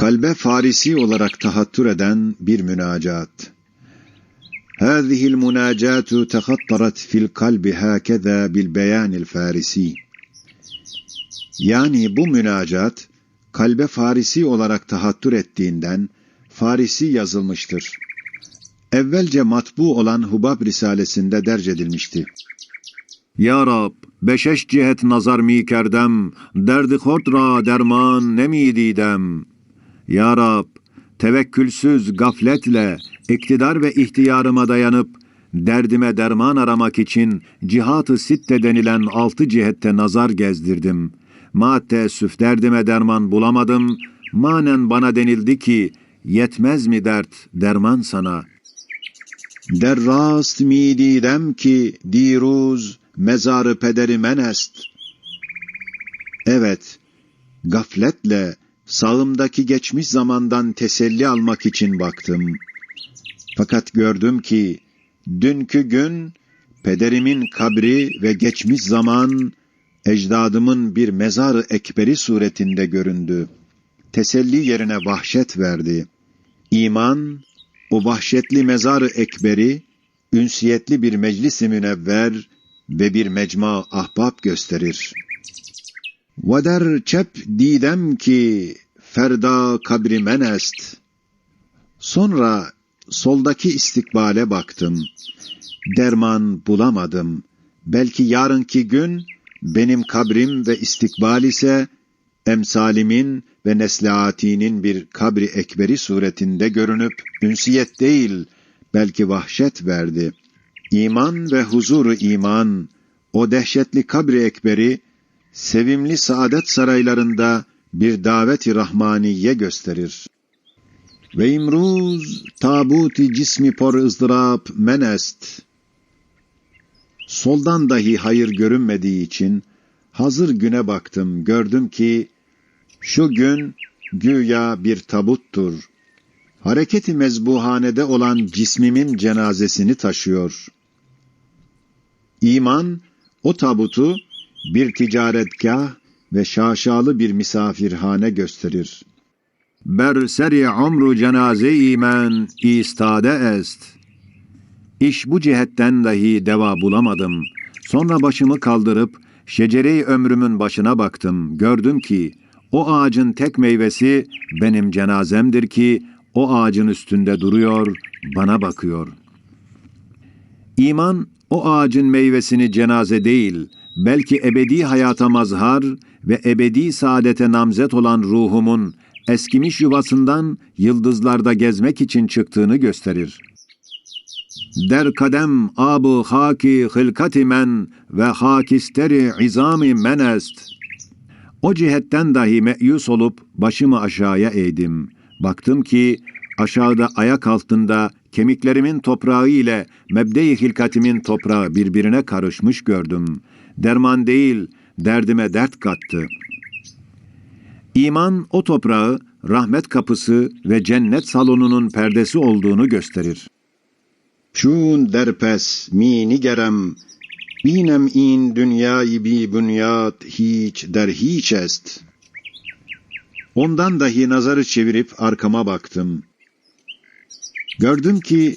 kalbe farisi olarak tahattür eden bir münacat. هذه المناجات تخطرت في القلب هكذا بالبيان الفارسي. Yani bu münacat, kalbe Farisi olarak tahattür ettiğinden, Farisi yazılmıştır. Evvelce matbu olan Hubab Risalesinde derc edilmişti. Ya Rab, beşeş cihet nazar mi kerdem, derdi hort ra derman nemi didem. Ya Rab, tevekkülsüz gafletle, iktidar ve ihtiyarıma dayanıp, derdime derman aramak için cihat-ı sitte denilen altı cihette nazar gezdirdim. Ma teessüf derdime derman bulamadım, manen bana denildi ki, yetmez mi dert derman sana? Der rast mi didem ki, diruz, mezarı pederi menest. Evet, gafletle, sağımdaki geçmiş zamandan teselli almak için baktım. Fakat gördüm ki, dünkü gün, pederimin kabri ve geçmiş zaman, ecdadımın bir mezarı ekberi suretinde göründü. Teselli yerine vahşet verdi. İman, o vahşetli mezarı ekberi, ünsiyetli bir meclis-i münevver ve bir mecma ahbab gösterir. Vader çep didem ki ferda kabri menest. Sonra soldaki istikbale baktım. Derman bulamadım. Belki yarınki gün benim kabrim ve istikbal ise emsalimin ve neslihatinin bir kabri ekberi suretinde görünüp ünsiyet değil belki vahşet verdi. İman ve huzuru iman, o dehşetli kabri ekberi, sevimli saadet saraylarında bir daveti rahmaniye gösterir. Ve imruz tabuti cismi por ızdırap menest. Soldan dahi hayır görünmediği için hazır güne baktım, gördüm ki şu gün güya bir tabuttur. Hareketi mezbuhanede olan cismimin cenazesini taşıyor. İman, o tabutu bir ticaretgah ve şaşalı bir misafirhane gösterir. Ber seri umru cenaze imen istade est. İş bu cihetten dahi deva bulamadım. Sonra başımı kaldırıp şecere ömrümün başına baktım. Gördüm ki o ağacın tek meyvesi benim cenazemdir ki o ağacın üstünde duruyor, bana bakıyor. İman o ağacın meyvesini cenaze değil, belki ebedi hayata mazhar ve ebedi saadete namzet olan ruhumun eskimiş yuvasından yıldızlarda gezmek için çıktığını gösterir. Der kadem abu haki hılkati men ve hakisteri izami menest. O cihetten dahi meyus olup başımı aşağıya eğdim. Baktım ki aşağıda ayak altında kemiklerimin toprağı ile mebde-i hilkatimin toprağı birbirine karışmış gördüm. Derman değil, derdime dert kattı. İman o toprağı rahmet kapısı ve cennet salonunun perdesi olduğunu gösterir. Çun derpes mi nigerem binem in dünyayı bi bünyat hiç der hiç est. Ondan dahi nazarı çevirip arkama baktım. Gördüm ki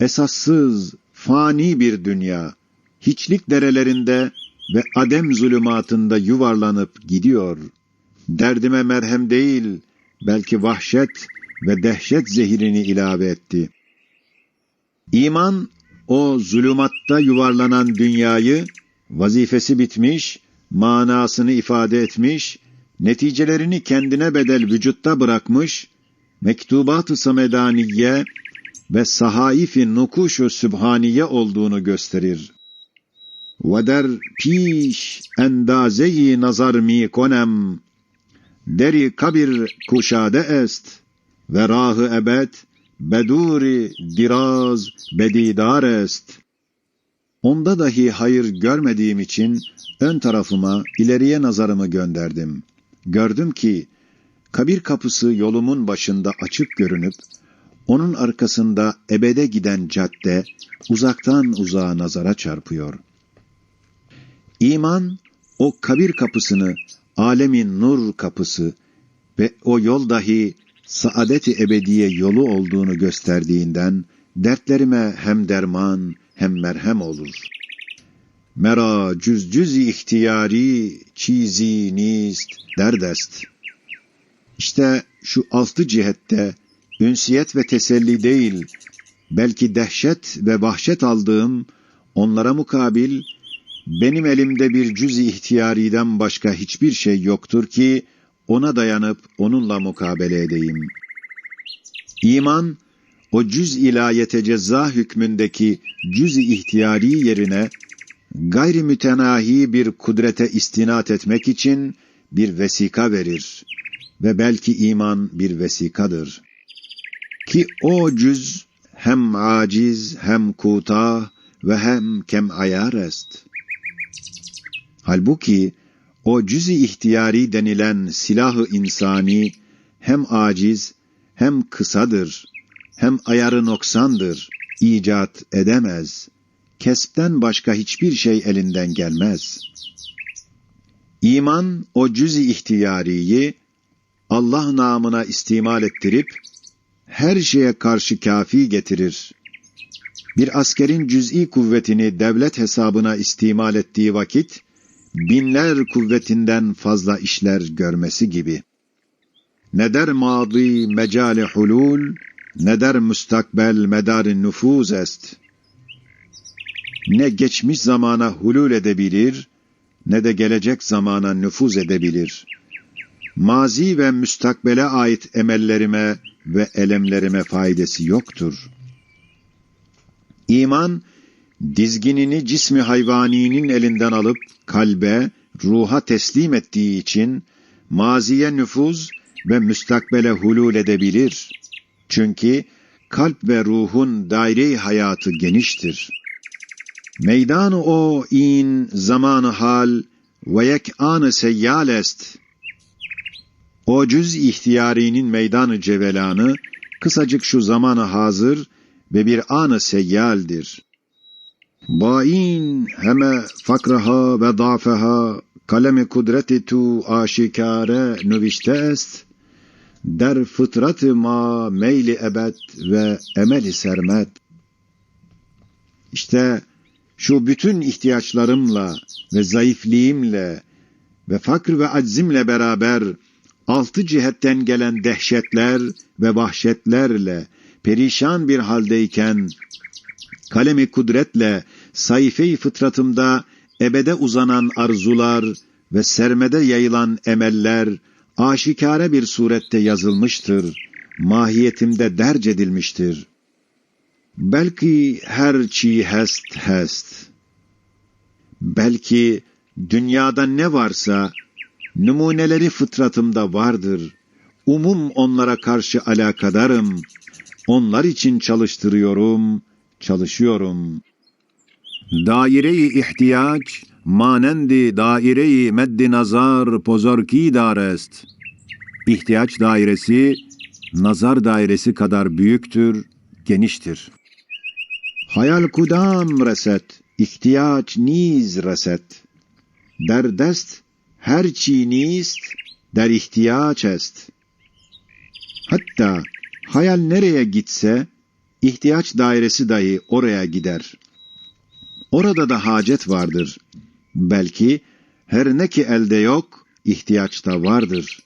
esassız, fani bir dünya, hiçlik derelerinde ve adem zulümatında yuvarlanıp gidiyor. Derdime merhem değil, belki vahşet ve dehşet zehirini ilave etti. İman, o zulümatta yuvarlanan dünyayı, vazifesi bitmiş, manasını ifade etmiş, neticelerini kendine bedel vücutta bırakmış, mektubat-ı samedaniye ve sahaifi nukuşu sübhaniye olduğunu gösterir. Ve der piş endazeyi nazar mi konem, deri kabir kuşade est, ve rahı ebed, beduri diraz bedidar est. Onda dahi hayır görmediğim için ön tarafıma ileriye nazarımı gönderdim. Gördüm ki kabir kapısı yolumun başında açık görünüp onun arkasında ebede giden cadde uzaktan uzağa nazara çarpıyor. İman o kabir kapısını alemin nur kapısı ve o yol dahi saadeti ebediye yolu olduğunu gösterdiğinden dertlerime hem derman hem merhem olur. Mera cüz cüz ihtiyari çizi nist derdest. İşte şu altı cihette ünsiyet ve teselli değil, belki dehşet ve vahşet aldığım, onlara mukabil, benim elimde bir cüz-i ihtiyariden başka hiçbir şey yoktur ki, ona dayanıp onunla mukabele edeyim. İman, o cüz ilayete ceza hükmündeki cüz-i ihtiyari yerine, gayri mütenahi bir kudrete istinat etmek için bir vesika verir ve belki iman bir vesikadır. Ki o cüz hem aciz hem kutah ve hem kem ayar est. Halbuki o cüz-i ihtiyari denilen silahı insani hem aciz hem kısadır, hem ayarı noksandır, icat edemez. Kespten başka hiçbir şey elinden gelmez. İman o cüz-i ihtiyariyi Allah namına istimal ettirip her şeye karşı kafi getirir. Bir askerin cüz'i kuvvetini devlet hesabına istimal ettiği vakit, binler kuvvetinden fazla işler görmesi gibi. Ne der madi mecali hulul, ne der müstakbel medar nüfuz est. Ne geçmiş zamana hulul edebilir, ne de gelecek zamana nüfuz edebilir. Mazi ve müstakbele ait emellerime ve elemlerime faydası yoktur. İman, dizginini cismi hayvaninin elinden alıp kalbe, ruha teslim ettiği için maziye nüfuz ve müstakbele hulul edebilir. Çünkü kalp ve ruhun daire hayatı geniştir. Meydanı o in zamanı hal ve yek anı seyyal est. O cüz ihtiyarinin meydanı cevelanı kısacık şu zamanı hazır ve bir anı seyyaldir. Bain heme fakraha ve dafeha kalemi kudreti tu aşikare nüvişte est, der fıtratı ma meyli ebed ve emeli sermet. İşte şu bütün ihtiyaçlarımla ve zayıfliğimle ve fakr ve aczimle beraber altı cihetten gelen dehşetler ve vahşetlerle perişan bir haldeyken kalemi kudretle sayfeyi fıtratımda ebede uzanan arzular ve sermede yayılan emeller aşikare bir surette yazılmıştır, mahiyetimde derc edilmiştir. Belki her çi hest hest. Belki dünyada ne varsa numuneleri fıtratımda vardır. Umum onlara karşı alakadarım. Onlar için çalıştırıyorum, çalışıyorum. Daire-i ihtiyaç, manendi daire-i meddi nazar pozorki darest. İhtiyaç dairesi, nazar dairesi kadar büyüktür, geniştir. Hayal kudam reset, ihtiyaç niz reset. Derdest, her çi nist, der ihtiyaç est. Hatta hayal nereye gitse, ihtiyaç dairesi dahi oraya gider. Orada da hacet vardır. Belki her ne ki elde yok, ihtiyaçta vardır.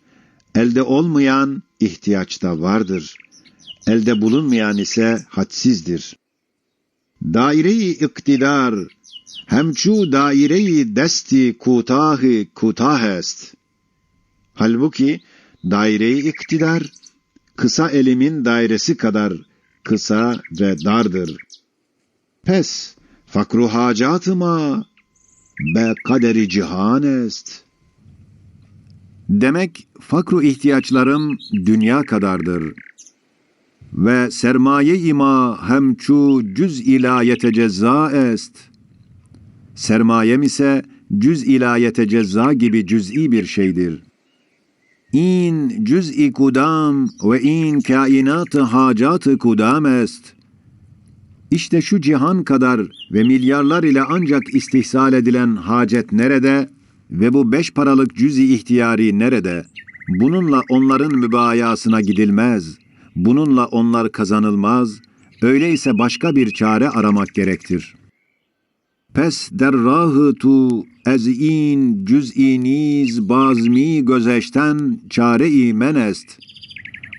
Elde olmayan ihtiyaçta vardır. Elde bulunmayan ise hadsizdir. Daire-i iktidar, hemçu daire-i desti kutahı kutah est. Halbuki daire-i iktidar, kısa elimin dairesi kadar kısa ve dardır. Pes, fakru hacatıma be kaderi cihan est. Demek fakru ihtiyaçlarım dünya kadardır. Ve sermaye ima hemçu cüz ila yetecezza est. Sermayem ise cüz ila yetecezza gibi cüz'i bir şeydir. İn cüz'i kudam ve in kainatı hacatı kudam est. İşte şu cihan kadar ve milyarlar ile ancak istihsal edilen hacet nerede ve bu beş paralık cüz-i ihtiyari nerede? Bununla onların mübayasına gidilmez. Bununla onlar kazanılmaz. Öyleyse başka bir çare aramak gerektir. Pes derrahı tu ez in cüz'iniz bazmi gözeşten çare-i menest.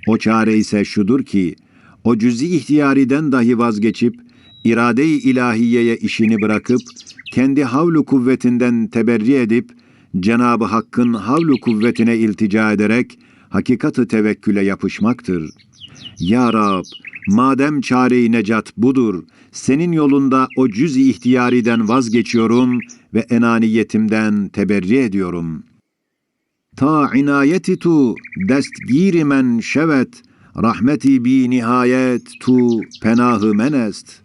O çare ise şudur ki, o cüz'i ihtiyariden dahi vazgeçip, irade-i ilahiyeye işini bırakıp, kendi havlu kuvvetinden teberri edip, Cenab-ı Hakk'ın havlu kuvvetine iltica ederek, hakikatı tevekküle yapışmaktır. Ya Rab, madem çare-i necat budur, senin yolunda o cüz-i ihtiyariden vazgeçiyorum ve enaniyetimden teberri ediyorum. Ta inayeti tu destgiri men şevet, rahmeti bi nihayet tu penahı menest.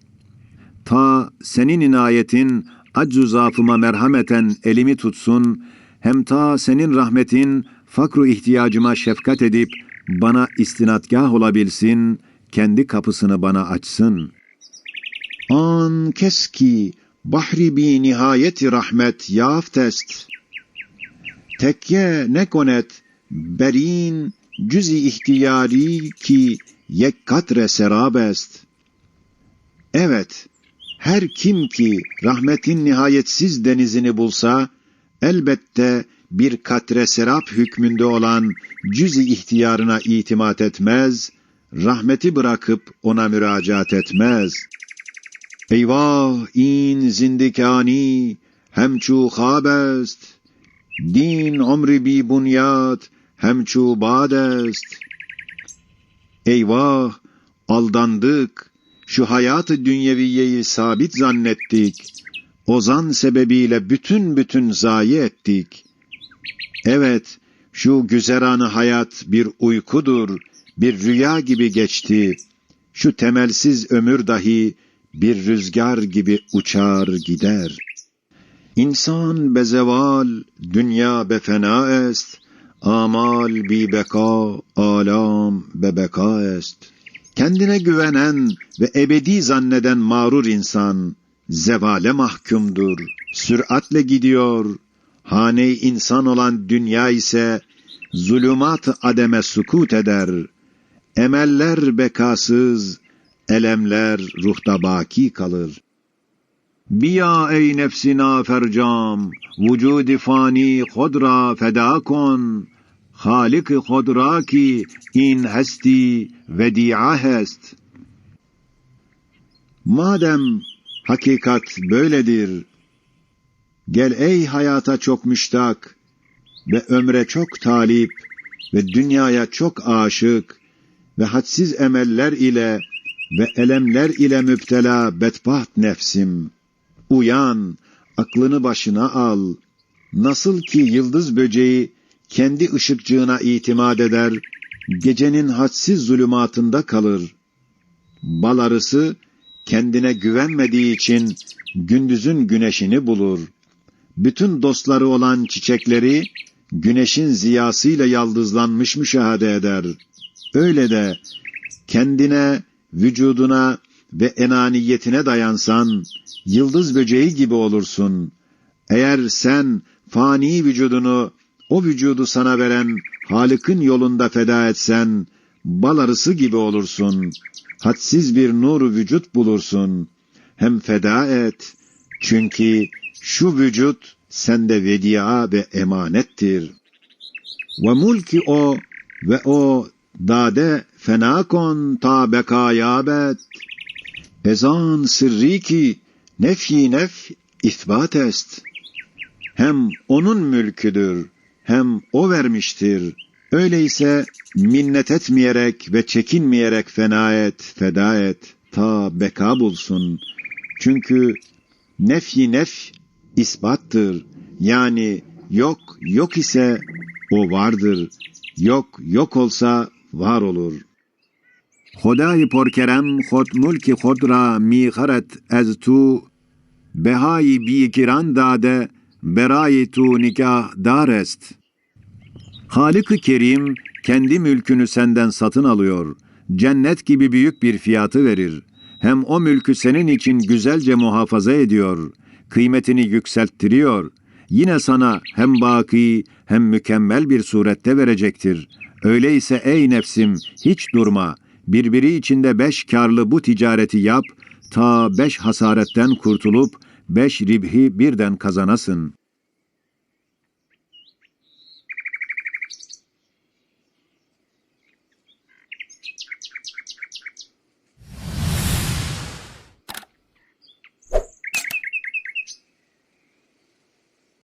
Ta senin inayetin aczu zaafıma merhameten elimi tutsun, hem ta senin rahmetin fakru ihtiyacıma şefkat edip bana istinadgah olabilsin, kendi kapısını bana açsın. An keski bahri bi nihayeti rahmet yaftest. Tekke ne konet berin cüzi ihtiyari ki yek katre serabest. Evet, her kim ki rahmetin nihayetsiz denizini bulsa, elbette bir katre serap hükmünde olan cüz-i ihtiyarına itimat etmez, rahmeti bırakıp ona müracaat etmez. Eyvah in zindikani hemçu habest, din umri bi bunyat hemçu badest. Eyvah aldandık, şu hayatı dünyeviyeyi sabit zannettik, ozan sebebiyle bütün bütün zayi ettik. Evet, şu güzeranı hayat bir uykudur, bir rüya gibi geçti. Şu temelsiz ömür dahi bir rüzgar gibi uçar gider. İnsan bezeval, dünya befena est, amal bi beka, alam bebeka est. Kendine güvenen ve ebedi zanneden mağrur insan, zevale mahkumdur, süratle gidiyor. Hane insan olan dünya ise, zulümat ademe sukut eder. Emeller bekasız, elemler ruhta baki kalır. Biya ey nefsina fercam, vücud fani khudra feda kon, Halik khudra ki in hesti vedi'a hest. Madem hakikat böyledir, gel ey hayata çok müştak ve ömre çok talip ve dünyaya çok aşık ve hadsiz emeller ile ve elemler ile müptela bedbaht nefsim. Uyan, aklını başına al. Nasıl ki yıldız böceği kendi ışıkcığına itimat eder, gecenin hadsiz zulümatında kalır. Bal arısı kendine güvenmediği için gündüzün güneşini bulur. Bütün dostları olan çiçekleri güneşin ziyasıyla yaldızlanmış müşahede eder. Öyle de kendine, vücuduna ve enaniyetine dayansan, yıldız böceği gibi olursun. Eğer sen fani vücudunu, o vücudu sana veren Halık'ın yolunda feda etsen, bal arısı gibi olursun. Hadsiz bir nuru vücut bulursun. Hem feda et. Çünkü şu vücut sende vedia ve emanettir. Ve mulki o ve o dade fena kon ta bekayabet. Ezan sırrı ki nefyi nef isbat est. Hem onun mülküdür, hem o vermiştir. Öyleyse minnet etmeyerek ve çekinmeyerek fena et, feda et, ta beka bulsun. Çünkü nefyi nef ispattır. Yani yok yok ise o vardır. Yok yok olsa var olur. خدای پرکرم خود ملک خود را میخرد از تو بهای بیکران داده برای تو nikah dar est. Halık-ı Kerim kendi mülkünü senden satın alıyor. Cennet gibi büyük bir fiyatı verir. Hem o mülkü senin için güzelce muhafaza ediyor. Kıymetini yükselttiriyor. yine sana hem baki hem mükemmel bir surette verecektir. Öyleyse ey nefsim hiç durma, birbiri içinde beş karlı bu ticareti yap, ta beş hasaretten kurtulup beş ribhi birden kazanasın.''